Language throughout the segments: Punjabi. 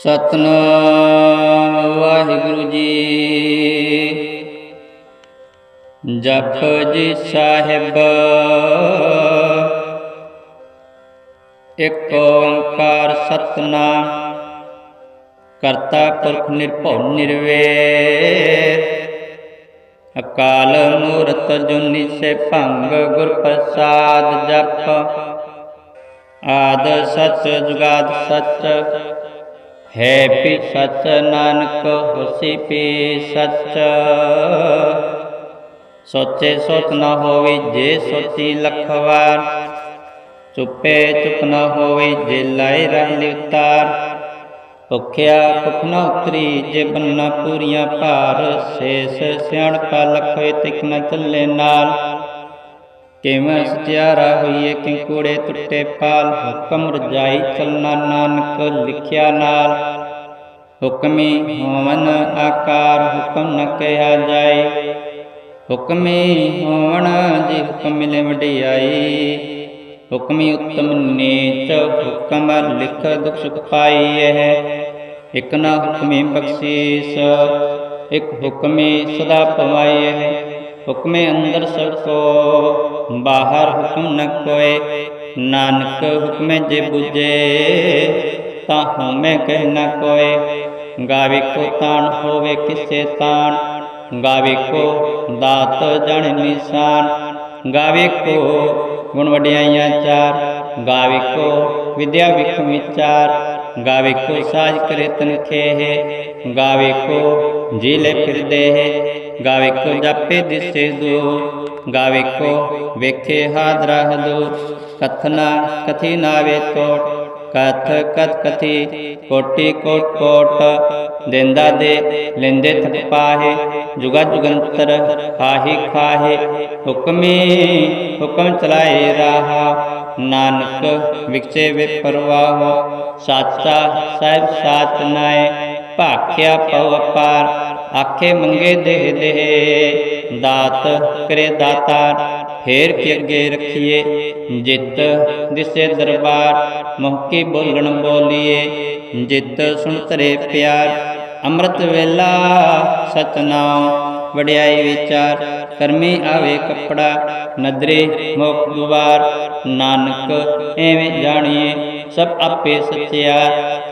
ਸਤਨਾਮ ਵਾਹਿਗੁਰੂ ਜੀ। ਜਪ ਜੀ ਸਾਹਿਬ, ਇੱਕ ਓੰਕਾਰ ਸਤਨਾਮ, ਕਰਤਾ ਪੁਰਖ ਨਿਰਭਉ ਨਿਰਵੈਰ ਅਕਾਲ ਮੂਰਤ ਜੁਨੀ ਸੇ ਭੰਗ ਗੁਰ ਪ੍ਰਸਾਦ ਜਪ। ਆਦ ਸਚ ਜੁਗਾਦ ਸਚ ਹੈ ਪੀ ਸਚ ਨਾਨਕ ਹੋਸੀ ਪੀ ਸਚ ਸੋਚੇ ਸੋਚ ਨਾ ਹੋਵੇ ਜੇ ਸੋਚੀ ਲਖ ਵਾਰ ਚੁੱਪੇ ਚੁੱਪ ਨਾ ਹੋਵੇ ਜੇ ਲਾਇ ਰਹਿ ਲਿਵਤਾਰ ਭੁਖਿਆ ਭੁਖ ਨ ਉਤਰੀ ਜੇ ਬੰਨਾ ਪੂਰੀਆਂ ਭਾਰ, ਸੇਸ ਸਿਆਣ ਸਿਆਣਪਾ ਲਖੇ ਤਿਕ ਨਾ ਚੱਲੇ ਨਾਲ। ਕਿਵੇਂ ਸਚਿਆਰਾ ਹੋਈਏ ਕਿ ਕੂੜੇ ਟੁੱਟੇ ਪਾਲ ਹੁਕਮ ਰਜਾਈ ਚਲਣਾ ਨਾਨਕ ਲਿਖਿਆ ਨਾਲ ਹੁਕਮੀ ਹੋਵਨ ਆਕਾਰ ਹੁਕਮ ਨ ਕਿਹਾ ਜਾਏ ਹੁਕਮੀ ਹੋਵਨ ਜੀ ਹੁਕਮ ਮਿਲੇ ਵਡਿਆਈ ਹੁਕਮੀ ਉਤਮ ਨੀਚ ਹੁਕਮ ਲਿਖ ਦੁਖ ਸੁਖ ਪਾਈਐ ਇਕ ਨਾ ਹੁਕਮੀ ਬਖਸ਼ੀਸ ਇਕ ਹੁਕਮੀ ਸਦਾ ਪਵਾਈਐ ਹੁਕਮੇ ਅੰਦਰ ਸਭ ਕੋ ਬਾਹਰ ਹੁਕਮ ਨ ਕੋਏ ਨਾਨਕ ਹੁਕਮੇ ਜੇ 부ਜੇ ਤਾਂ ਹਉਮੈ ਕਹਿ ਨ ਕੋਏ ਗਾਵੇ ਕੋ ਤਾਣ ਹੋਵੇ ਕਿਸੇ ਤਾਣ ਗਾਵੇ ਕੋ ਦਾਤ ਜਣ ਨਿਸ਼ਾਨ ਗਾਵੇ ਕੋ ਗੁਣ ਵਡਿਆਈਆਂ ਚਾਰ ਗਾਵੇ ਕੋ ਵਿਦਿਆ ਵਿਖ ਵਿਚਾਰ ਗਾਵੇ ਕੋ ਸਾਜ ਕਰੇ ਤਨ ਖੇਹ ਗਾਵੇ ਕੋ ਜੀਲੇ ਫਿਰਦੇ ਗਾਵੇ ਕੋ ਜਾਪੇ ਦਿਸੇ ਦੋ ਗਾਵੇ ਕੋ ਵੇਖੇ ਹਾਦਰਾ ਹਦੋ ਕਥਨਾ ਕਥੀ ਨਾਵੇ ਤੋਟ ਕਥ ਕਥ ਕਥੀ ਕੋਟੀ ਕੋਟ ਕੋਟ ਦੇਂਦਾ ਦੇ ਲੈਂਦੇ ਥਕ ਪਾਹੇ ਜੁਗਾ ਜੁਗੰਤਰ ਖਾਹੀ ਖਾਹੇ ਹੁਕਮੀ ਹੁਕਮ ਚਲਾਏ ਰਾਹਾ ਨਾਨਕ ਵਿਖੇ ਵੇ ਪਰਵਾਹ ਸਾਚਾ ਸਾਹਿਬ ਸਾਚ ਨਾਏ ਭਾਖਿਆ ਪਉ ਅਪਾਰ ਆਖੇ ਮੰਗੇ ਦੇਹ ਦੇਹ, ਦਾਤ ਕਰੇ ਦਾਤਾਰ ਫੇਰ ਕੇ ਅੱਗੇ ਰਖੀਏ? ਜਿਤ ਦਿਸੇ ਦਰਬਾਰ ਮੋਹਕੀ ਬੋਲਣ ਬੋਲੀਏ? ਜਿਤ ਸੁਣ ਤਰੇ ਪਿਆਰ, ਅੰਮ੍ਰਿਤ ਵੇਲਾ, ਸਤਨਾਮ ਵਡਿਆਈ ਵਿਚਾਰ, ਕਰਮੀ ਆਵੇ ਕੱਪੜਾ, ਨਦਰੇ ਮੁਖ ਦੁਆਰ ਨਾਨਕ ਐਵੇਂ ਜਾਣੀਏ, ਸਭ ਆਪੇ ਸਚਿਆ,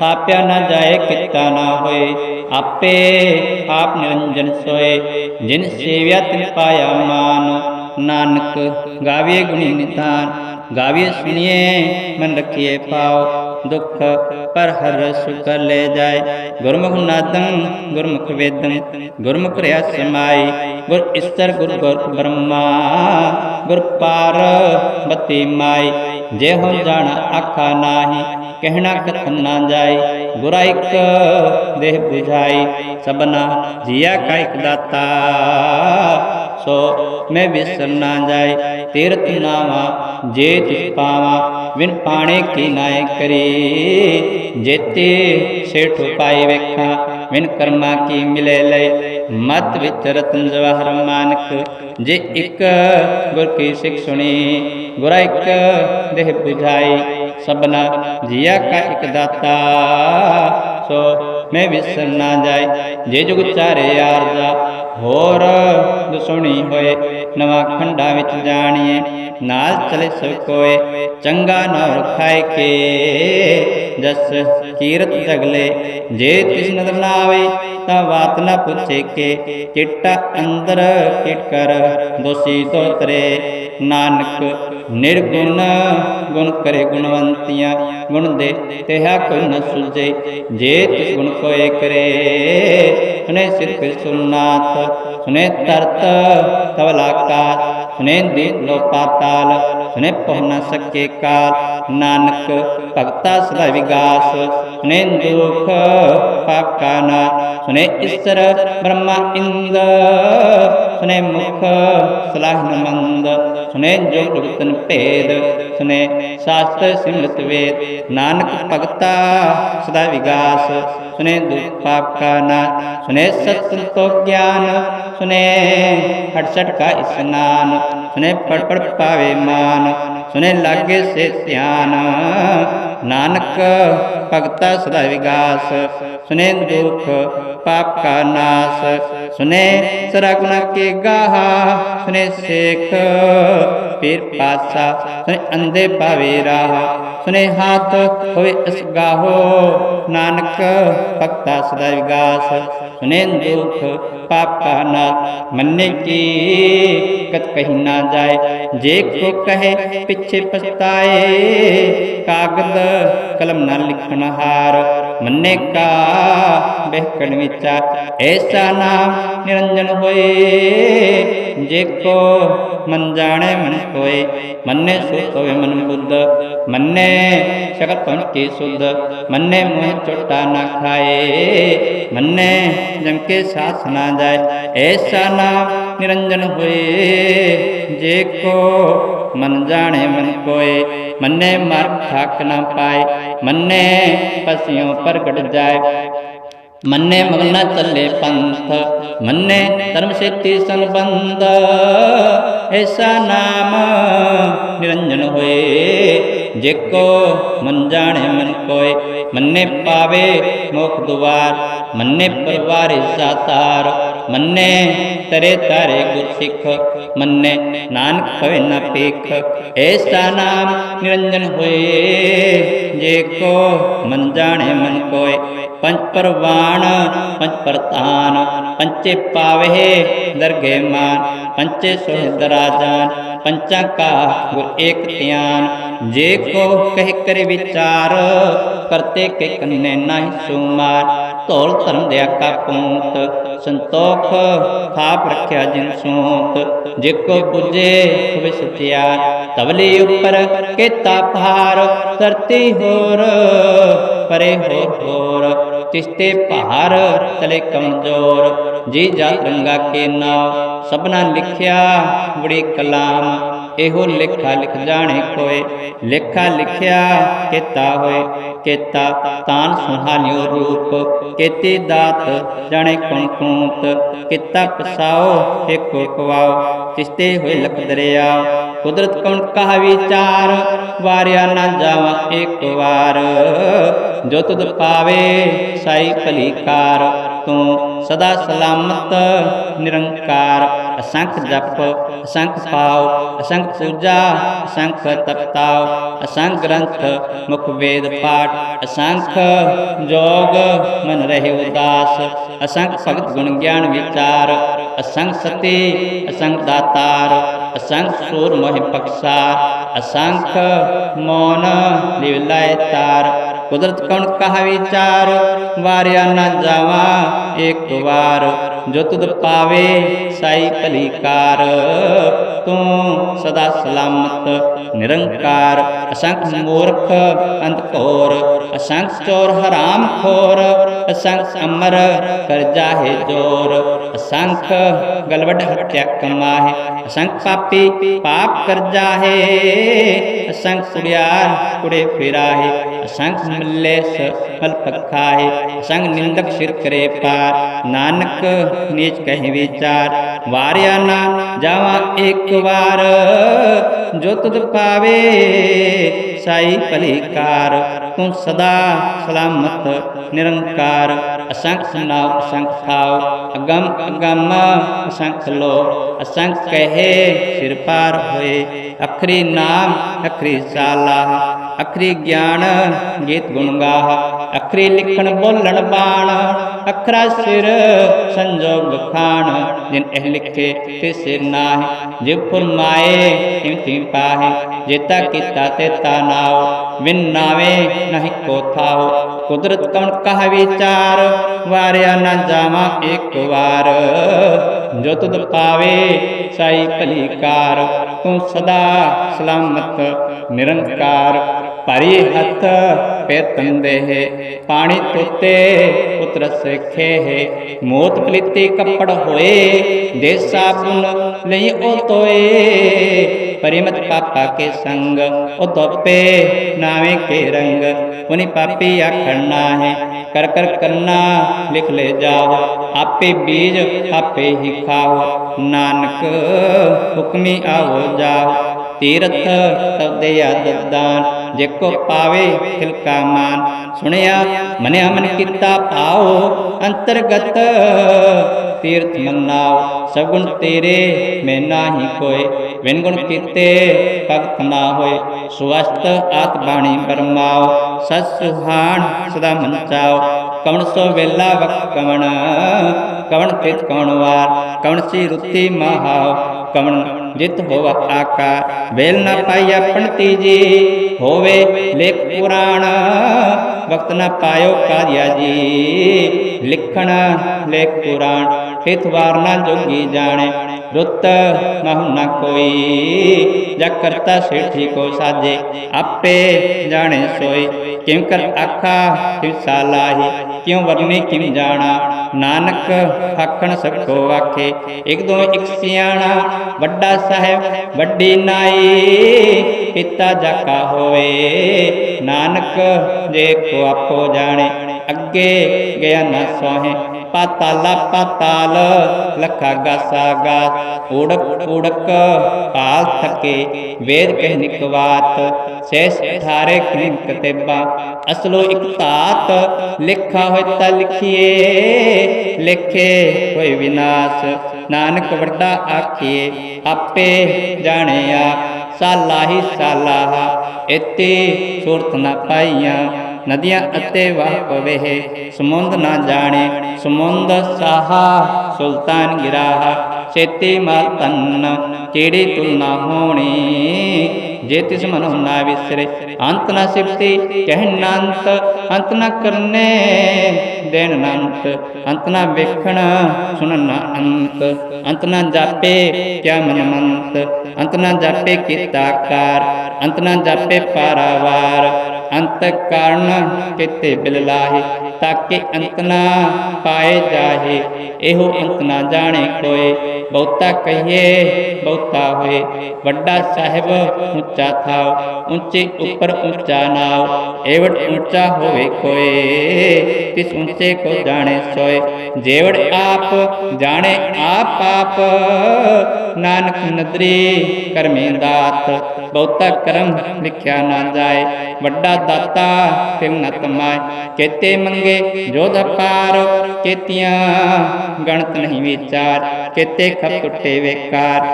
ਥਾਪਿਆ ਨਾ ਜਾਏ ਕਿਤਾ ਨਾ ਹੋਏ। ਆਪੇ ਆਪ ਨਿਰੰਜਨ ਸੋਏ, ਜਿਨ ਸੇਵਿਆ ਤਿਨ ਪਾਇਆ ਮਾਨ। ਨਾਨਕ ਗਾਵੇ ਗੁਣੀ ਨਿਧਾਨ, ਗਾਵੇ ਸੁਣੀਏ ਮਨ ਰਖੀਏ ਪਾਓ ਦੁਖ ਪਰ ਹਰ ਸੁਖ ਲੈ ਜਾਏ। ਗੁਰਮੁਖ ਨਾਦੰ, ਗੁਰਮੁਖ ਵੇਦੰ, ਗੁਰਮੁਖ ਰਿਆ ਸਮਾਈ। ਗੁਰ ਇਸਤਰ ਗੁਰ ਗੁਰ ਬ੍ਰਹਮਾ, ਗੁਰ ਪਾਰ ਬਤੀ ਮਾਈ। ਜੇ ਹੋ ਜਾਣਾ ਆਖਾ ਨਾਹੀ, ਕਹਿਣਾ ਕਥਨ ਨਾ ਜਾਏ। ਗੁਰਾ ਇਕ ਦੇਹ 부ਝਾਈ ਸਬਨਾ ਜੀਆ ਕਾ ਇਕ ਦਾਤਾ। ਸੋ ਮੈਂ ਵਿਸਰ ਨਾ ਜਾਏ ਤੀਰਤ ਨਾਵਾ, ਜੇ ਤਿਸ ਪਾਵਾ ਵਿਨ ਪਾਣੇ ਕੀ ਨਾਏ ਕਰੀ। ਜੇਤੇ ਸੇਠ ਪਾਈ ਵੇਖਾਂ ਵਿਨ ਕਰਮਾ ਕੀ ਮਿਲੇ ਲੈ ਮਤ ਵਿੱਚ ਰਤਨ ਜਵਾਹਰ ਮਾਨਕ ਜੇ ਇੱਕ ਗੁਰ ਕੀ ਸਿੱਖ ਸੁਣੀ, ਗੁਰਾ ਇੱਕ ਦੇਹ 부 ਸਭਨਾ ਸਬਨਾ ਜੀਆ ਕਾ ਇੱਕ ਦਾਤਾ, ਸੋ ਮੈਂ ਵਿਸਰ ਨਾ ਜਾਏ। ਜੇ ਜੁਗ ਚਾਰੇ ਆਰਜਾ, ਹੋਰ ਦੁਸੁਣੀ ਹੋਏ, ਨਵਾਂ ਖੰਡਾ ਵਿੱਚ ਜਾਣੀਏ, ਨਾਲ ਚਲੇ ਸਭ ਕੋਏ, ਚੰਗਾ ਨੌਰ ਖਾਏ ਕੇ। ਜਸ ਕੀਰਤ ਜਗਲੇ ਜੇ ਤਿਸ ਨਦਰ ਨਾ ਆਵੇ ਤਾਂ ਬਾਤ ਨਾ ਪੁੱਛੇ ਕੇ। ਚਿੱਟਾ ਅੰਦਰ ਕਿਟ ਕਰ, ਦੋਸੀ ਤੋਤਰੇ ਨਾਨਕ ਨਿਰਗੁਣ ਗੁਣ ਕਰੇ ਗੁਣਵੰਤੀਆਂ, ਗੁਣ ਦੇ ਤੇਹਾ ਕੋਈ ਨ ਸੁਝੇ ਜੇ ਤਿਸ ਗੁਣ ਕੋਏ ਕਰੇ। ਸੁਨੇ ਸਿਰ ਫਿਰ ਸੁਨਾਤ ਸੁਨੇ ਤਰਤ ਕਵਲਾਕਾਤ ਸੁਨੇ ਦੀ ਲੋ ਪਾਤਾਲ ਸੁਨੇ ਪਹੁ ਨ ਸਕੇ ਕਾਲ ਨਾਨਕ ਭਗਤਾ ਸਦਾ ਵਿਗਾਸ, ਸੁਨੇ ਦੁਖ ਪਾਕਾ ਨਾ। ਸੁਨੇ ਈਸ਼ਰ ਬ੍ਰਹਮਾ ਇੰਦ, ਸੁਨੇ ਮੁਖ ਸਲਾਹ ਮੰਦ। ਸੁਨੇ ਜੋ ਜੁਗਤਨ ਭੇਦ, ਸੁਨੇ ਸ਼ਾਸਤਰ ਸਿਮਰਤ ਵੇਦ। ਨਾਨਕ ਭਗਤਾ ਸਦਾ ਵਿਗਾਸ, ਸੁਨੇ ਦੁਖ ਪਾਪ ਕਾ ਨਾ। ਸੁਨੇ ਸਤ ਸੰਤੋ ਗਿਆਨ, ਸੁਨੇ ਹਟ ਸਟ ਕਾ ਸੁਨੇ ਪੜ ਪੜ ਪਾਵੇ ਮਾਨ ਸੁਨੇ ਲਾਗੇ ਸੇ ਧਿਆਨ। ਨਾਨਕ ਭਗਤਾ ਸਦਾ ਵਿਗਾਸ, ਸੁਨੇ ਦੁਖ ਪਾਪ ਕਾ ਨਾਸ, ਸੁਨੇ ਸਰਗੁਣ ਕੇ ਗਾਹਾ, ਸੁਨੇ ਸੇਖ ਪੀਰ ਪਾਸਾ ਸੁਨੇ ਅੰਦੇ ਪਾਵੇ ਰਾਹ, ਸੁਨੇ ਹਾਥ ਹੋਵੇ ਇਸ ਗਾਹੋ, ਨਾਨਕ ਭਗਤਾ ਸਦਾ ਵਿਗਾਸ, ਸੁਨੇ ਦੁਖ ਪਾਪ ਕਾ ਨਾਸ, ਮੰਨੇ ਕੀ ਕਤ ਕਹੀ ਨਾ ਜਾਏ, ਜੇ ਕੋ ਕਹੇ ਪਿੱਛੇ ਪਛਤਾਏ, ਕਾਗਦ ਕਲਮ ਨਾਲ ਲਿਖਣਹਾਰ ਮੰਨੇ ਕਾ ਬਹਿਕਣ ਵਿਚਾਰ ਐਸਾ ਨਾਮ ਨਿਰੰਜਨ ਹੋਏ। ਜੇ ਕੋ ਮਨ ਜਾਣੇ ਮਨ ਕੋਏ, ਮੰਨੇ ਸੁਤ ਹੋਵੇ ਮਨ ਬੁੱਧ। ਮੰਨੇ ਸ਼ਕਲ ਪਨ ਕੀ ਸੁਧ, ਮੰਨੇ ਮੋਹ ਚੋਟਾ ਨਾ ਖਾਏ। ਮੰਨੇ ਜਮ ਕੇ ਸਾਥ ਨਾ ਜਾਏ, ਐਸਾ ਨਾਮ ਨਿਰੰਜਨ ਹੋਏ। ਜੇ ਕੋ ਮਨ ਜਾਣੇ ਮਨ ਕੋਏ, ਮੰਨੇ ਮਰ ਠਾਕ ਨਾ ਪਾਏ, ਮੰਨੇ ਪਸਿਓ ਪ੍ਰਗਟ ਜਾਏ। ਮੰਨੇ ਮਗਨਾ ਚੱਲੇ ਪੰਥ, ਮੰਨੇ ਧਰਮ ਸੇਤੀ ਸੰਬੰਧ, ਐਸਾ ਨਾਮ ਨਿਰੰਜਨ ਹੋਏ। ਜੇ ਕੋ ਮਨ ਜਾਣੇ ਮਨ ਕੋਏ, ਮੰਨੇ ਪਾਵੇ ਮੋਖ ਦੁਆਰ, ਮੰਨੇ ਪਰਵਾਰੇ ਸਾਤਾਰ। ਮੰਨੇ ਤਰੇ ਤਾਰੇ ਗੁਰ ਸਿੱਖ, ਮੰਨੇ ਨਾਨਕ ਹੋਏ ਨਾ ਪੇਖ ਐਸਾ ਨਾਮ ਨਿਰੰਜਨ ਹੋਏ, ਜੇ ਕੋ ਮਨ ਜਾਣੇ ਮਨ ਕੋਏ। ਪੰਜ ਪਰਵਾਨ ਪੰਜ ਪ੍ਰਤਾਨ ਪੰਚੇ ਪਾਵੇ ਦਰਗੇ ਮਾਨ। ਪੰਚੇ ਸੁਹਦਰਾ ਜਾਨ ਪੰਚਾ ਕਾ ਗੁਰ ਏਕ ਧਿਆਨ। ਜੇ ਕੋ ਕਹਿ ਕਰੇ ਵਿਚਾਰ, ਕਰਤੇ ਕੇ ਕੰਨੇ ਨਹੀਂ ਸੁਮਾਰ। ਧੌਲ ਧਰਮ ਦਿਆ ਕਾ ਪੂੰਤ, ਸੰਤੋਖ ਥਾਪ ਰੱਖਿਆ ਜਿਨ ਸੂਤ। ਜੇ ਕੋ 부ਜੇ ਹੋਵੇ ਸਚਿਆਰ ਤਵਲੀ ਉੱਪਰ ਕੀਤਾ ਭਾਰ, ਧਰਤੀ ਹੋਰ ਪਰੇ ਹੋਰ ਹੋਰ। ਤਿਸਤੇ ਭਾਰ ਤਲੇ ਕਮਜ਼ੋਰ ਜੀ ਜਾ ਰੰਗਾ ਕੇ ਨਾਮ ਸਭਨਾ ਲਿਖਿਆ ਬੜੀ ਕਲਾਮ। ਇਹੋ ਲੇਖਾ ਲਿਖ ਜਾਣੇ ਕੋਏ। ਲੇਖਾ ਲਿਖਿਆ ਕੀਤਾ ਹੋਏ, ਕੀਤਾ ਤਾਨ ਸੁਹਾਲਿਓ ਰੂਪ। ਕੀਤੀ ਦਾਤ ਜਾਣੇ ਕੌਣ ਕੂਤ ਕੀਤਾ ਪਸਾਓ ਏਕੋ ਕਵਾਓ। ਤਿਸਤੇ ਹੋਏ ਲਖ ਦਰਿਆ। ਕੁਦਰਤ ਕੌਣ ਕਹਾ ਵਿਚਾਰ? ਵਾਰਿਆ ਨਾ ਜਾਵਾਂ ਇੱਕ ਵਾਰ। ਜੋ ਤੁਧ ਪਾਵੇ, ਸਾਈ ਭਲੀਕਾਰ ਤੂੰ ਸਦਾ ਸਲਾਮਤ, ਨਿਰੰਕਾਰ, ਅਸੰਖ ਜਪ, ਅਸੰਖ ਪਾਉ ਅਸੰਖ ਪੂਜਾ, ਅਸੰਖ ਤਪਤਾਉ ਅਸੰਖ ਗ੍ਰੰਥ, ਮੁਖ ਵੇਦ ਪਾਠ, ਅਸੰਖ ਜੋਗ, ਮਨ ਰਹੇ ਉਦਾਸ, ਅਸੰਖ ਭਗਤ ਗੁਣ ਗਿਆਨ ਵਿਚਾਰ, ਅਸੰਖ ਸਤੀ, ਅਸੰਖ ਦਾਤਾਰ, ਅਸੰਖ ਸੂਰ ਮੋਹਿ ਪਕਸਾਰ ਅਸੰਖ ਮੋਨ ਲਿਵਲਾਇ ਤਾਰ ਕੁਦਰਤ ਕੌਣ ਕਹਾ ਵਿਚਾਰ ਵਾਰਿਆ ਨਾ ਜਾਵਾਂ, ਇੱਕ ਵਾਰ ਜੋ ਤੁਧ ਪਾਵੇ ਸਾਈ ਭਲੀ ਤੂੰ ਸਦਾ ਸਲਾਮਤ, ਨਿਰੰਕਾਰ, ਅਸੰਖ ਮੂਰਖ ਅੰਤ ਘੋਰ ਅਸੰਖ ਚੋਰ, ਹਰਾਮ ਖੋਰ, ਅਸੰਖ ਅਮਰ, ਕਰ ਜਾਹੇ ਜੋਰ। ਅਸੰਖ ਗਲਵਡ ਹੱਤਿਆ ਕਮਾਹੇ, ਅਸੰਖ ਪਾਪੀ ਪਾਪ ਕਰ ਜਾਹੇ, ਅਸੰਖ ਕੁੜਿਆਰ ਕੁੜੇ ਫਿਰਾਹੇ। ਅਸੰਖ ਮੱਲੇ ਫਲ ਪਖਾਹੇ ਅਸੰਖ ਨਿੰਦਕ ਸਿਰ ਕਰੇ ਪਾਰ। ਨਾਨਕ ਨੀਚ ਕਹਿ ਵਿਚਾਰ, ਵਾਰਿਆ ਨਾ ਜਾਵਾਂ ਇੱਕ ਵਾਰ। ਜੋ ਤੁਧ ਪਾਵੇ, ਸਾਈ ਭਲੀ ਕਾਰ। ਤੂੰ ਸਦਾ ਸਲਾਮਤ, ਨਿਰੰਕਾਰ। ਅਸੰਖ ਸੁਨਾਉ ਅਸੰਖ ਖਾਉ ਅਗੰਮ ਅਗੰਮ, ਅਸੰਖ ਲੋ ਅਸੰਖ ਕਹੇ, ਸਿਰ ਪਾਰ ਹੋਏ। ਅਖਰੀ ਨਾਮ, ਅਖਰੀ ਸਾਲਾ ਅਖਰੀ ਗਿਆਨ ਗੀਤ ਗੁਣ ਗਾਹ, ਅਖਰੀ ਲਿਖਣ ਬੋਲਣ ਬਾਣ, ਅਖਰਾ ਸਿਰ ਸੰਜੋਗ ਖਾਣ, ਜਿਨ ਇਹ ਲਿਖੇ ਤੇ ਸਿਰ ਨਾਹੀ ਜਿਵ ਫਰਮਾਏ ਤਿਮ ਪਾਹੇ ਜੇਤਾ ਕੀਤਾ ਤੇ ਤਾ ਨਾਉ ਵਿਨ ਨਾਵੇ ਨਹੀਂ ਕੋ ਥਾਉ, ਕੁਦਰਤ ਕਵਣ ਕਹ ਵਿਚਾਰ, ਵਾਰਿਆ ਨਾ ਜਾਵਾਂ ਇੱਕ ਵਾਰ, ਜੋ ਤੁਧ ਪਾਵੇ ਸਾਈ ਭਲੀ ਕਾਰ ਤੂੰ ਸਦਾ ਸਲਾਮਤ ਨਿਰੰਕਾਰ। ਭਰੀ ਹੱਥ ਪੇ ਤੰਦੇ ਪਾਣੀ ਤੋਤੇ ਪੁੱਤਰ ਸਖੇ ਹੈ ਮੋਤ ਪਲੀਤੀ ਕੱਪੜ ਹੋਏ ਦੇ ਸਾਬੁਨ ਲਈ ਉਹ ਤੋਏ। ਪਰਿਮਤ ਪਾਪਾ ਕੇ ਸੰਗ, ਉਹ ਦੋਪੇ ਨਾਵੇਂ ਕੇ ਰੰਗ ਉਨੀ ਪਾਪੀ ਆਖਣਾ ਹੈ ਕਰ ਕਰ ਕਰਨਾ ਲਿਖ ਲੈ ਜਾਓ ਆਪੇ ਬੀਜ ਆਪੇ ਹੀ ਖਾਓ ਨਾਨਕ ਹੁਕਮੀ ਆਵੋ ਜਾਓ ਤੀਰਥ ਤਵਦੇ ਆਦਦਾਨ ਜੇ ਕੋ ਪਾਵੇ ਖਿਲਕਾ ਮਾਨ, ਸੁਣਿਆ, ਮਨਿਆ, ਮਨ ਕੀਤਾ ਭਾਉ, ਅੰਤਰਗਤ ਤੀਰਥ ਮੰਨਾਓ ਸਗੁਣ ਤੇਰੇ ਮੈਂ ਨਾਹੀ ਕੋਏ ਵਿਨ ਗੁਣ ਕੀਤੇ ਭਗਤ ਨਾ ਹੋਏ, ਸੁਵਸਤ ਆਤ ਬਾਣੀ ਬਰਮਾਓ ਸਤ ਸੁਹਾਣ ਸਦਾ ਮਨ ਚਾਓ ਕਵਣ ਸੋ ਵੇਲਾ ਵਕ ਕਵਣ ਕਵਣ ਤਿਤ ਕਵਣ ਵਾਰ, ਕਵਣ ਸੀ ਰੁੱਤੀ ਮਹਾਓ ਕਵਣ ਜਿਤ ਹੋਵਾ ਆਕਾਰ ਵੇਲ ਨਾ ਪਾਈ ਆਪਣ ਤੀਜੀ, ਹੋਵੇ ਲੇਖ ਪੁਰਾਣ, ਵਕਤ ਨਾ ਪਾਇਓ ਕਾਰਿਆ ਜੀ। ਲਿਖਣ ਲੇਖ ਪੁਰਾਣ ਇਤਵਾਰ ਨਾ ਜੋਗੀ ਜਾਣੇ, ਰੁੱਤ ਨਹੁ ਨਾ ਕੋਈ। ਜਾ ਕਰਤਾ ਸੇਠੀ ਕੋ ਸਾਜੇ, ਆਪੇ ਜਾਣੇ ਸੋਈ ਕਿਉ ਕਰ ਆਖਾ ਕਿਉ ਸਾਲਾਹੀ। ਕਿਉ ਵਰਨੇ ਕਿਮ ਜਾਣਾ? ਨਾਨਕ ਆਖਣ ਸਕੋ ਆਖੇ, ਇੱਕ ਦੋ ਇੱਕ ਸਿਆਣਾ, ਵੱਡਾ ਸਾਹਿਬ, ਵੱਡੀ ਨਾਈ, ਪਿਤਾ ਜਾਕਾ ਹੋਵੇ। ਨਾਨਕ ਜੇ ਕੋ ਆਪੋ ਜਾਣੇ, ਅੱਗੇ ਗਿਆ ਨਾ ਸੋਹੇ। ਪਾਤਾਲਾ ਪਾਤਾਲ ਲਖਾ ਗਾਸਾ ਗਾਸ ਊੜਕ ਊੜਕ ਪਾਲ ਥਕੇ, ਵੇਦ ਕਹਿ ਨਿਕਵਾਤ ਸੈਸ ਠਾਰੇ ਕਿਨ ਕਤੇਬਾ, ਅਸਲੋ ਇਕ ਧਾਤ, ਲਿਖਾ ਹੋਇ ਤਾ ਲਿਖੀਏ, ਲਿਖੇ ਹੋਇ ਵਿਨਾਸ਼, ਨਾਨਕ ਵੱਡਾ ਆਖੀਏ, ਆਪੇ ਜਾਣਿਆ ਸਾਲਾਹੀ ਸਾਲਾਹਾ ਇਤੇ ਸੁਰਤ ਨਾ ਪਾਈਆਂ ਨਦੀਆਂ ਅਤੇ ਵਾਹ ਪਵੇ ਸਮੁੰਦ ਨਾ ਜਾਣੇ, ਸਮੁੰਦ ਸਾਹਾ, ਸੁਲਤਾਨ ਗਿਰਾਹਾ ਚੇਤੇ ਮਾਲ ਤਨ, ਕਿਹੜੀ ਤੁਲਨਾ ਹੋਣੀ? ਜੇ ਤਿਸ ਮਨੋ ਨਾ ਵਿਸਰੇ, ਅੰਤ ਨਾ ਸਿਫਤੀ, ਕਹਿਣ ਅੰਤ ਅੰਤ ਨਾ ਕਰਨੇ, ਦੇਣ ਨਾ ਅੰਤ ਅੰਤ ਨਾ ਵੇਖਣ, ਸੁਣਨ ਨਾ ਅੰਤ ਅੰਤ ਨਾ ਜਾਪੇ ਕਿਆ ਮਨ ਮੰਤ ਅੰਤ ਨਾ ਜਾਪੇ ਕੀਤਾ ਕਾਰ ਅੰਤ ਨਾ ਜਾਪੇ ਪਾਰਾਵਾਰ ਅੰਤ ਕਾਰਨ ਕਿਤੇ ਬਿਲ ਤਾਕੇ ਅੰਤ ਨਾ ਪਾਏ ਜਾਹੇ। ਇਹੋ ਅੰਤ ਨਾ ਜਾਣੇ ਕੋਏ ਬਹੁਤਾ ਕਹੀਏ, ਬਹੁਤਾ ਹੋਏ। ਵੱਡਾ ਸਾਹਿਬ ਉੱਚਾ ਥਾਉ ਉੱਚੇ ਉੱਪਰ ਉੱਚਾ ਨਾਉ ਏਵੜ ਉੱਚਾ ਹੋਵੇ ਕੋਏ ਤਿਸ ਉੱਚੇ ਕੋ ਜਾਣੇ ਸੋਏ। ਜੇਵੜ ਆਪ, ਜਾਣੇ ਆਪ ਆਪ। ਨਾਨਕ ਨਦਰੀ ਕਰਮੇ ਦਾਤ। ਬਹੁਤਾ ਕਰਮ ਲਿਖਿਆ ਨਾ ਜਾਏ। ਵੱਡਾ ਦਾਤਾ ਤਿਲ ਨ ਕੇਤੇ ਮੰਗੇ ਜੋਧ ਪਾਰ ਕੇਤੀਆਂ ਗਣਤ ਨਹੀਂ ਵਿਚਾਰ ਕੇਤੇ ਖਪ ਟੁੱਟੇ ਵੇਕਾਰ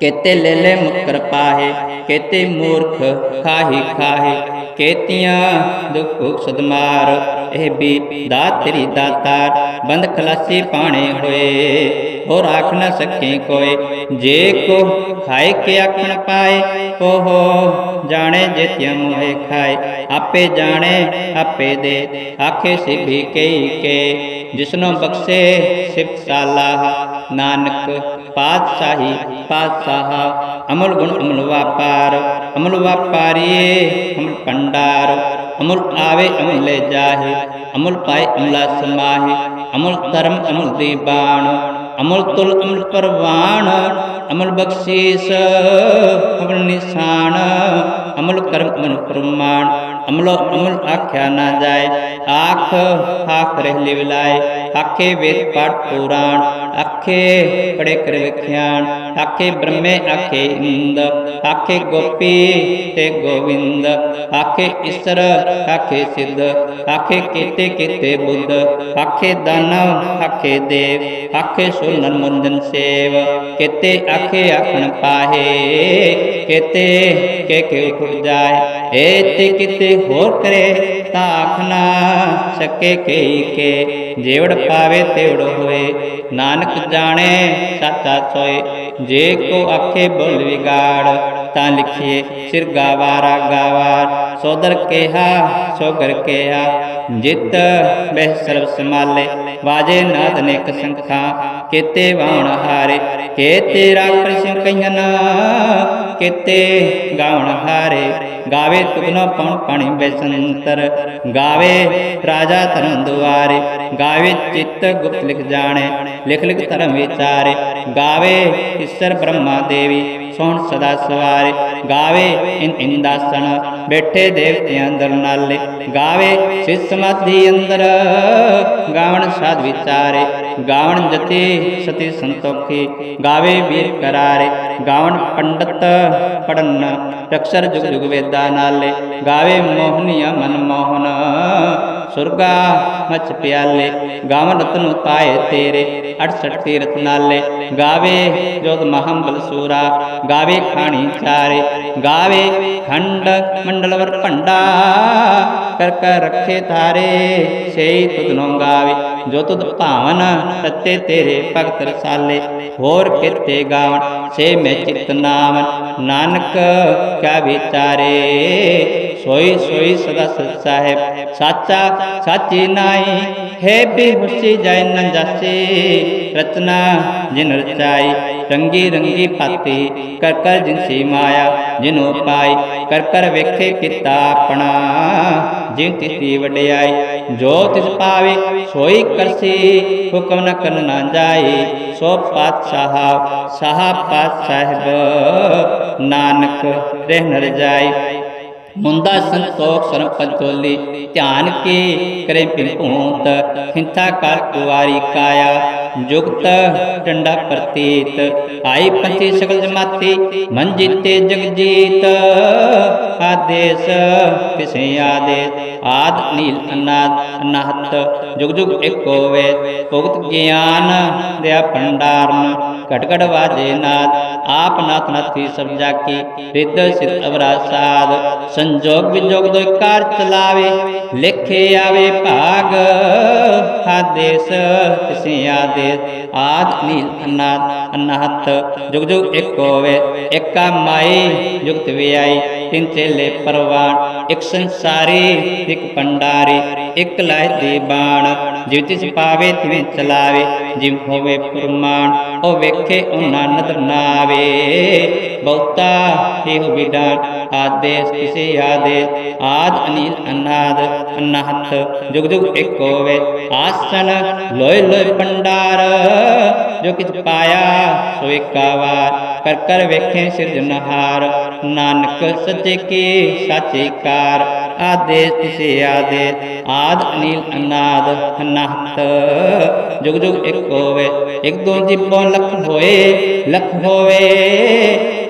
ਕੇਤੇ ਲੈ ਲੈ ਮੁਕਰ ਪਾਹੇ ਕੇਤੇ ਮੂਰਖ ਖਾਹੀ ਖਾਹੇ ਕੇਤੀਆਂ ਦੁਖ ਸਦਮਾਰ ਇਹ ਵੀ ਦਾਤ ਦਾਤਾਰ ਬੰਦ ਖਲਾਸੀ ਪਾਣੇ ਹੋਏ ਹੋਰ ਆਖ ਨਾ ਸਕੇ ਕੋਏ। ਜੇ ਕੋ ਖਾਏ ਕੇ ਆਖਣ ਪਾਏ ਉਹ ਜਾਣੇ ਜਿਤਿਆ ਮੋਹਿ ਖਾਏ। ਆਪੇ ਜਾਣੇ, ਆਪੇ ਦੇ, ਆਖੇ ਸਿਭੀ ਕਈ ਕੇ। ਜਿਸਨੋ ਬਖਸ਼ੇ ਸਿਫਤ ਸਾਲਾਹ ਨਾਨਕ ਪਾਤਸ਼ਾਹੀ ਪਾਤਸ਼ਾਹ, ਅਮਲ ਗੁਣ ਅਮਲ ਵਾਪਾਰ, ਅਮਲ ਵਾਪਾਰੀਏ ਅਮਲ ਪੰਡਾਰ ਅਮਲ ਆਵੇ ਅਮਲ ਲੈ ਜਾਹੇ, ਅਮਲ ਪਾਏ ਅਮਲਾ ਸਮਾਹੇ, ਅਮਲ ਧਰਮ ਅਮਲ ਦੀ ਬਾਣ। ਅਮਲ ਤੁਲ ਅਮਲ ਪਰਵਾਨ ਅਮਲ ਬਖਸ਼ੀਸ, ਅਮਲ ਨਿਸ਼ਾਨ ਅਮਲ ਕਰਮ ਅਮਲ ਪ੍ਰਮਾਣ ਅਮਲੋ ਅਮਲ ਆਖਿਆ ਨਾ ਜਾਏ, ਆਖ ਆਖ ਰਹਿ ਲਿਵਲਾਏ। ਆਖੇ ਵੇਦ ਪਾਠ ਪੁਰਾਣ, ਆਖੇ ਪੜੇ ਕਰ ਵਿਖਿਆਨ ਆਖੇ ਬ੍ਰਹਮੇ ਆਖੇ ਇੰਦ, ਆਖੇ ਗੋਪੀ ਤੇ ਗੋਵਿੰਦ, ਆਖੇ ਈਸ਼ਰ ਆਖੇ ਸਿੱਧ, ਆਖੇ ਕੀਤੇ ਕੀਤੇ ਬੁੱਧ, ਆਖੇ ਦਾਨਵ ਆਖੇ ਦੇਵ, ਆਖੇ ਸੁਨਨ ਮੁੰਦਨ ਸੇਵ, ਕੀਤੇ ਆਖੇ ਆਖਣ ਪਾਹੇ, ਕੀਤੇ ਕੇ ਕੇ ਖੁਦ ਜਾਏ ਏ ਤੇ ਕਿਤੇ ਹੋਰ ਕਰੇ ਤਾਂ ਆਖਣਾ ਸਕੇ ਕਈ ਕੇ, ਜੇਵੜ ਪਾਵੇ ਤੇਵੜ ਹੋਏ ਨਾਨਕ ਜਾਣੇ ਸੱਚਾ ਸੋਏ। ਜੇ ਕੋ ਆਖੇ ਬੋਲ ਵਿਗਾੜ, ਤਾਂ ਲਿਖੀਏ, ਸਿਰ ਗਾਵਾਰਾ ਗਾਵਾਰ ਸੋਦਰ ਕੇਹਾ, ਸੋਗਰ ਕੇਹਾ। ਜਿਤ ਬਹਿ ਸਰਬ ਸਮਾਲੇ ਵਾਜੇ ਨਾਦ ਨੇਕ ਸੰਖਾ ਕੀਤੇ ਵਾਣ ਹਾਰੇ ਕੇ ਤੇਰਾ ਕ੍ਰਿਸ਼ਨ ਕਹਿਨ ਕੀਤੇ ਹਾਰੇ। ਗਾਵੇ ਤੁਗਨੋ ਪਉਣ ਪਾਣੀ ਬੈਸੰਤਰ ਗਾਵੇ ਰਾਜਾ ਧਰਮ ਦੁਆਰੇ। ਗਾਵੇ ਚਿੱਤ ਗੁਪਤ ਲਿਖ ਜਾਣੇ, ਲਿਖ ਲਿਖ ਧਰਮ ਵਿਚਾਰੇ। ਗਾਵੇ ਈਸ਼ਰ ਬ੍ਰਹਮਾ ਦੇਵੀ ਸੋਹਣ ਸਦਾ ਸਵਾਰੇ। ਗਾਵੇ ਇਨ ਇੰਦਾਸਣ, ਬੈਠੇ ਦੇਵਤਿਆਂ ਅੰਦਰ ਨਾਲੇ। ਗਾਵੇ ਸਿਸ ਸਮਾਧੀ ਅੰਦਰ, ਗਾਵਣ ਸਾਧ ਵਿਚਾਰੇ। ਗਾਵਣ ਜਤੀ ਸਤੀ ਸੰਤੋਖੀ, ਗਾਵੇ ਵੀਰ ਕਰਾਰੇ ਗਾਵਣ ਪੰਡਤ ਪੜਨ ਅਕਸ਼ਰ ਜੁਗ ਜੁਗ ਵੇਦਾਂ ਨਾਲੇ, ਗਾਵੇ ਮੋਹਨੀਆ ਮਨ ਮੋਹਨ। ਸੁਰਗਾ, ਮਚ ਪਿਆਲੇ, ਗਾਵਨ ਰਤਨ ਪਾਏ ਤੇਰੇ 68 ਤੀਰਥ ਨਾਲੇ। ਗਾਵੇ ਜੋਤ ਮਹੰਬਲ ਸੂਰਾ ਗਾਵੇ ਖਾਣੀ ਚਾਰੇ। ਗਾਵੇ ਖੰਡ ਮੰਡਲਵਰ ਭੰਡਾ, ਕਰ ਕਰ ਰੱਖੇ ਤਾਰੇ। ਸੇਈ ਤੁਧਨੋਂ ਗਾਵੇ, ਜੋ ਤੁਧ ਭਾਵਨ ਤਤੇ ਤੇਰੇ ਭਗਤ ਰਸਾਲੇ। ਹੋਰ ਕਿਤੇ ਗਾਵਨ ਸੇ ਮੈਂ ਚਿਤ ਨਾਮ ਨਾਨਕ ਕਿਆ ਵਿਚਾਰੇ। ਸੋਈ ਸੋਈ ਸਦਾ ਸਚ ਸਾਹਿਬ, ਸਾਚਾ ਸਾਚੀ ਨਾਈ ਹੈ ਬੇਹੁਸੀ ਜੈ ਨ ਜਾਸੀ। ਰਚਨਾ ਜਿਨ ਰਚਾਈ, ਰੰਗੀ ਰੰਗੀ ਭਾਤੀ ਕਰ ਕਰ ਜਿਨਸੀ ਮਾਇਆ, ਜਿਨੋ ਪਾਈ ਕਰ ਕਰ ਵੇਖੇ ਕੀਤਾ ਆਪਣਾ। ਜਿਨ ਤਿਤੀ ਵਡਿਆਈ, ਜੋ ਤਿਸ ਪਾਵੇ, ਸੋਈ ਕਰਸੀ, ਹੁਕਮ ਨ ਕਰਨ ਨਾ ਜਾਈ। ਸੋ ਪਾਤਸ਼ਾਹ, ਸਾਹਾ ਪਾਤ ਸਾਹਿਬ, ਨਾਨਕ ਰਹਿ ਨ ਰਜਾਈ। ਮੁੰਦਾ ਸੰਤੋਖ ਸਰਮ ਪੰਚੋਲੀ ਧਿਆਨ ਕੀ ਕਰੇ ਪਿੰਪੂਤ ਖਿੰਥਾ ਕਰ ਕੁਵਾਰੀ ਕਾਇਆ। ਜੁਗਤ ਡੰਡਾ ਪ੍ਰਤੀਤ, ਆਈ ਪੰਥੀ ਸਗਲ ਜਮਾਤੀ, ਮਨ ਜੀਤੇ ਜਗ ਜੀਤ। ਆਦੇਸ ਕਿਸੇ ਆਦੇਸ, ਆਦ ਨੀਲ ਅਨਾਦ ਅਨਾਹਤ। ਜੁਗ ਜੁਗ ਏਕੋ ਵੇ ਭੁਗਤ ਗਿਆਨ ਦਿਆ ਭੰਡਾਰਨ। ਘਟ ਘਟ ਵਾਜੇ ਨਾਦ, ਆਪ ਨਾਥ ਨਾਥੀ ਸਭ ਜਾ ਰਿੱਧ ਸਿਧ ਅਵਰਾ ਸਾਧ, ਸੰਜੋਗ ਵਿਜੋਗ ਦੋਇ ਕਾਰ ਚਲਾਵੇ, ਲਿਖੇ ਆਵੇ ਭਾਗ ਆਦੇਸ ਕਿਸੇ ਆਦੇਸ, ਆਦ ਨੀਲ ਅਨਾਦ ਅਨਾਹਤ, ਜੁਗ ਜੁਗ ਏਕੋ ਵੇ ਏਕਾ ਮਾਈ, ਜੁਗਤ ਵਿਆਈ, ਤਿੰਨ ਚੇਲੇ ਪਰਵਾਨ, ਇੱਕ ਸੰਸਾਰੀ, ਇੱਕ ਪੰਡਾਰੀ, ਇੱਕ ਲਾਇ ਦੀ ਬਾਣ ਜਿਵ ਤਿਸ ਪਾਵੇ ਤਿਵੇਂ ਚਲਾਵੇ ਜਿਵ ਹੋਵੇ ਪੁਰਮਾਨ ਉਹ ਵੇਖੇ ਉਹਨਾਂ ਨਦਰ ਨਾਵੇ। ਬਹੁਤਾ ਇਹੋ ਵਿਡਾਨ ਆਦੇਸ, ਕਿਸੇ ਆਦੇਸ, ਆਦ ਅਨੀਲ ਅਨਾਦ, ਅਨਾਹਤ, ਜੁਗ ਜੁਗ ਏਕ ਹੋਵੇ ਆਸਨ ਲੋਇ ਲੋਇ ਪੰਡਾਰ ਜੋ ਕਿਛ ਪਾਇਆ ਸੋ ਏਕਾਵਾਰ ਕਰ ਕਰ ਵੇਖੇ ਸਿਰਜਨਹਾਰ ਨਾਨਕ ਸੱਚੇ ਕੀ, ਸਾਚੇ ਕਾਰ ਆਦੇਸ ਤਿਸੇ ਆਦੇਸ, ਆਦ ਅਨੀਲ ਅਨਾਦ ਅਨਾਹਤ। ਜੁਗ ਜੁਗ ਇੱਕ ਹੋਵੇ, ਇੱਕ ਦੋ ਜਿਪੋ ਲਖ ਹੋਏ, ਲਖ ਹੋਵੇ,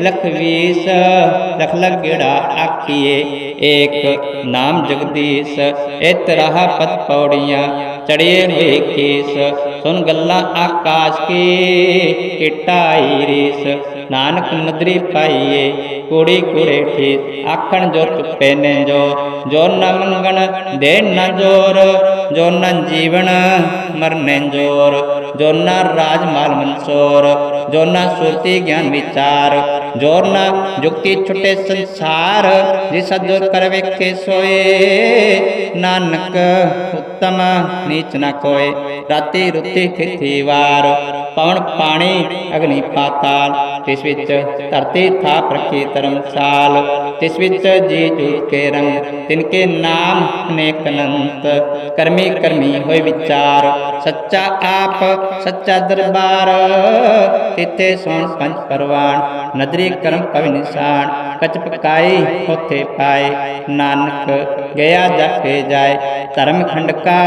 ਲਖ ਵੀਸ, ਲਖ ਲਖ ਆਖੀਏ। ਏਕ ਨਾਮ ਜਗਦੀਸ਼, ਇਤ ਰਹਾ ਪਤ ਪੌੜੀਆਂ ਚੜੇ ਹੋਏ ਕੇਸ। ਸੁਨ ਗੱਲਾਂ ਆਕਾਸ਼ ਕੀ ਕਿਟਾਈ ਰੀਸ। ਨਾਨਕ ਨਦਰੀ ਪਾਈਏ, ਕੋੜੀ ਕੋੜੇ ਠੇਸ ਆਖਣ ਜੋ ਚੁੱਪੇ ਨੇ ਜੋ ਜੋ ਨ ਮੰਗਣ ਦੇ ਨ ਜੋਰ, ਜੋ ਨ ਜੀਵਨ ਮਰਨੇ ਜੋਰ, ਜੋ ਨ ਰਾਜ ਮਾਲ ਮਨਸੋਰ, ਜੋ ਨ ਸੁਰਤੀ ਗਿਆਨ ਵਿਚਾਰ, ਜੋ ਨ ਜੁਗਤੀ ਛੁਟੇ ਸੰਸਾਰ ਜਿਸ ਜੋ ਕਰ ਵੇਖੇ ਸੋਏ। ਨਾਨਕ ਉਤਮ ਨੀਚ ਨ ਕੋਏ ਰਾਤੀ ਰੁਤੀ ਖਿਥੀ ਵਾਰ ਪਵਨ ਪਾਣੀ ਅਗਨੀ ਪਾਤਾਲ, ਤਿਸ ਵਿੱਚ ਧਰਤੀ ਥਾਪ ਰੱਖੀ ਧਰਮਸਾਲ, ਤਿਸ ਵਿੱਚ ਜੀ ਜੂਤ ਕੇ ਰੰਗ, ਤਿਨ ਕੇ ਨਾਮ ਅਨੇਕ ਅਨੰਤ। ਕਰਮੀ ਕਰਮੀ ਹੋਏ ਵਿਚਾਰ, ਸੱਚਾ ਆਪ, ਸੱਚਾ ਦਰਬਾਰ। ਤਿੱਥੇ ਸੋਣ ਪੰਜ ਪਰਵਾਨ, ਨਦਰੀ ਕਰਮ ਪਵਿ ਨਿਸ਼ਾਨ। ਕਚ ਪਕਾਈ ਹੋਥੇ ਪਾਏ, ਨਾਨਕ ਗਿਆ ਜਾਕੇ ਜਾਏ। ਧਰਮ ਖੰਡ ਕਾ,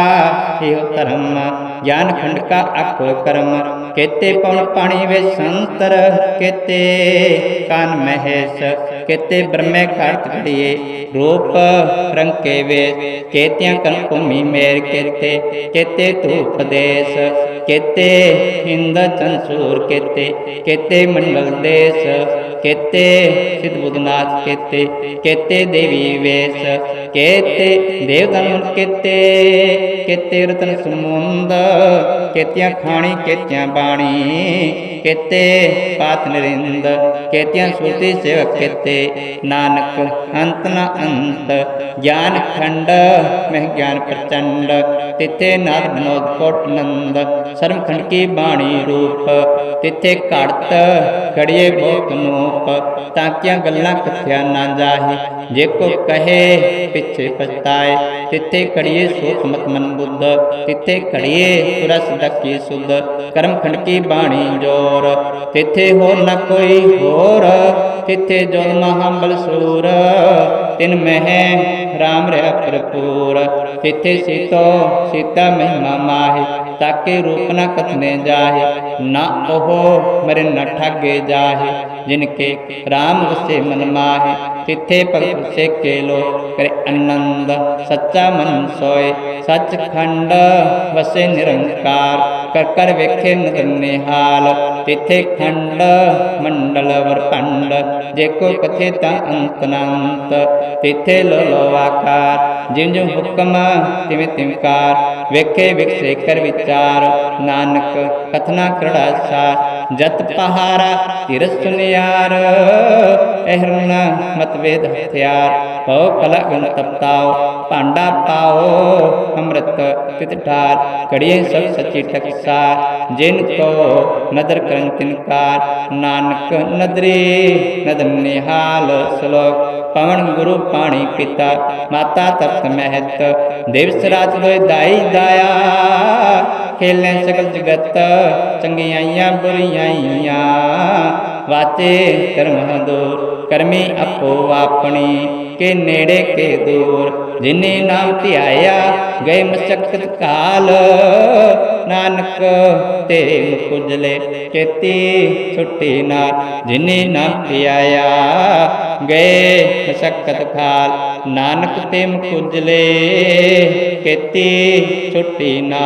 ਇਹੋ ਧਰਮ ਗਿਆਨ ਖੰਡ ਕਾ ਆਖੋ ਕਰਮ, ਕੇਤੇ ਪਉਣ ਪਾਣੀ ਵੇ ਸੰਤਰ, ਕੇਤੇ ਕਾਨ ਮਹੇਸ਼, ਕੇਤੇ ਬ੍ਰਹਮੇ ਘਾਟ ਘੜੀਏ, ਰੂਪ ਰੰਗ ਵੇ, ਕੇਤਿਆਂ ਕਰਮ ਭੂਮੀ ਮੇਰ ਕੇਤੇ ਕੇਤੇ ਧੂਪ ਦੇਸ, ਕੇਤੇ ਹਿੰਦ ਚੰਸੂਰ ਕੇਤੇ ਕੇਤੇ ਮੰਡਲ ਦੇਸ। ਕੇਤੇ, ਸਿਧ ਬੁਧਨਾਥ ਕੇਤੇ ਕੇਤੇ ਦੇਵੀ ਵੇਸ, ਕੇਤੇ ਦੇਵਦਨ ਕੇਤੇ ਕੇਤੇ ਰਤਨ ਸਮੁੰਦ, ਕੇਤਿਆਂ ਖਾਣੀ, ਕੇਤਿਆਂ ਬਾਣੀ, ਕੇਤੇ ਪਾਤ ਨਰਿੰਦ, ਕੇਤਿਆਂ ਸੁਰਤੀ ਸੇਵਕ ਕੇਤੇ, ਨਾਨਕ ਅੰਤ ਨ ਅੰਤ, ਗਿਆਨ ਖੰਡ, ਮਹਿ ਗਿਆਨ ਪ੍ਰਚੰਡ, ਤਿੱਥੇ ਨਾਦ ਬਨੋਦ ਕੋਟ ਨੰਦ ਸਰਮ ਖੰਡ ਕੀ ਬਾਣੀ ਰੂਪ, ਤਿੱਥੇ ਘੜਤ, ਘੜੀਏ ਬਹੁਤ ਨੂਪ ਤਾਂ ਕਿਆਂ ਗੱਲਾਂ ਕਥਿਆ ਨਾ ਜਾਹੇ। ਜੇ ਕੋ ਕਹੇ, ਪਿੱਛੇ ਪਛਤਾਏ। ਤਿੱਥੇ ਘੜੀਏ ਸੋਚ ਮਤ ਮਨ ਬੁੱਧ ਤਿੱਥੇ ਖੜੀਏ ਰਸ ਦਕੀ ਸੁਧ। ਕਰਮ ਖੰਡ ਕੀ ਬਾਣੀ ਜੋਰ। ਤਿੱਥੇ ਹੋਰ ਨਾ ਕੋਈ ਹੋਰ। ਤਿੱਥੇ ਜੋ ਮਹਾਬਲ ਸੂਰ। ਤਿਨ ਮਹਿ ਰਾਮ ਰਹਿ ਭਰਪੂਰ। ਤਿੱਥੇ ਸੀਤੋ, ਸੀਤਾ ਮਹਿਮਾ ਮਾਹੇ, ਤਾਕੇ ਰੂਪ ਨ ਕਥਨੇ ਜਾਹੇ, ਨਾ ਉਹ ਮਰੇ ਨ ਠਾਗੇ ਜਾਹੇ ਜਿਨ ਕੇ ਰਾਮ ਵਸੇ ਮਨ ਮਾਹੇ, ਤਿੱਥੇ ਭਗਤ ਸੇਕੇ ਲੋ, ਕਰੇ ਆਨੰਦ, ਸੱਚਾ ਮਨ ਸੋਏ ਸੱਚ ਖੰਡ ਵਸੇ ਨਿਰੰਕਾਰ। ਕਰ ਵੇਖੇ ਨਦਰ ਨਿਹਾਲ ਤਿੱਥੇ ਖੰਡ, ਮੰਡਲ ਵਰਖੰਡ ਜੇ ਕੋ ਕਥੇ ਤਾਂ ਅੰਤ ਅਨੰਤ ਤਿੱਥੇ ਲੋ ਲੋ ਆਕਾਰ ਜਿਨ ਜੋ ਹੁਕਮ ਤਿਵੇਂ ਤਿਵਕਾਰ ਵੇਖੇ ਵਿਖਸੇ ਕਰ ਵਿਚਾਰ, ਨਾਨਕ ਕਥਨਾ ਕਰੜਾ ਸਾਰ। ਜਤ ਪਹਾਰਾ ਤਿਰ ਸੁਨਿਆਰ ehਰਣ ਮਤਵੇਦ ਹਥਿਆਰ, ਭਉ ਕਲਾ ਗੁਣ ਤਪਤਾਓ ਭਾਂਡਾ ਪਾਓ ਅੰਮ੍ਰਿਤ ਤਿਤ ਠਾਰ ਕੜੀਏ ਸਭ ਸੱਚੀ ਟਕਸਾਰ ਜਿਨ ਕੋ ਨਦਰ ਕਰਨ ਤਿਨਕਾਰ ਨਾਨਕ ਨਦਰੇ ਨਦਰ ਨਿਹਾਲ ਸ਼ਲੋਕ, ਪਵਨ ਗੁਰੂ ਪਾਣੀ ਪਿਤਾ, ਮਾਤਾ ਤਪਤ ਮਹਿਤ, ਦੇਵ ਸਰਾਜ ਦੋਇ ਦਾਈ ਦਾਇਆ, ਖੇਲੇ ਸਕਲ ਜਗਤ, ਚੰਗਿਆਈਆਂ ਬੁਰੀਆਈਆਂ ਵਾਚੇ ਕਰਮ ਦੂਰ, ਕਰਮੀ ਆਪੋ ਆਪਣੀ, ਕੇ ਨੇੜੇ ਕੇ ਦੂਰ। ਜਿਨੇ ਨਾਮ ਧਿਆਇਆ, ਗਏ ਮਸਕਤ ਕਾਲ। ਨਾਨਕ ਤੇ ਮੁਕੁਜਲੇ ਚੇਤੀ ਛੁੱਟੀ ਨਾਲ। ਜਿਨੇ ਨਾਮ ਧਿਆਇਆ, ਗਏ ਮਸਕਤ ਕਾਲ। ਨਾਨਕ ਤੇ ਮੁਕੁਜਲੇ ਕੇਤੀ ਛੁੱਟੀ ਨਾ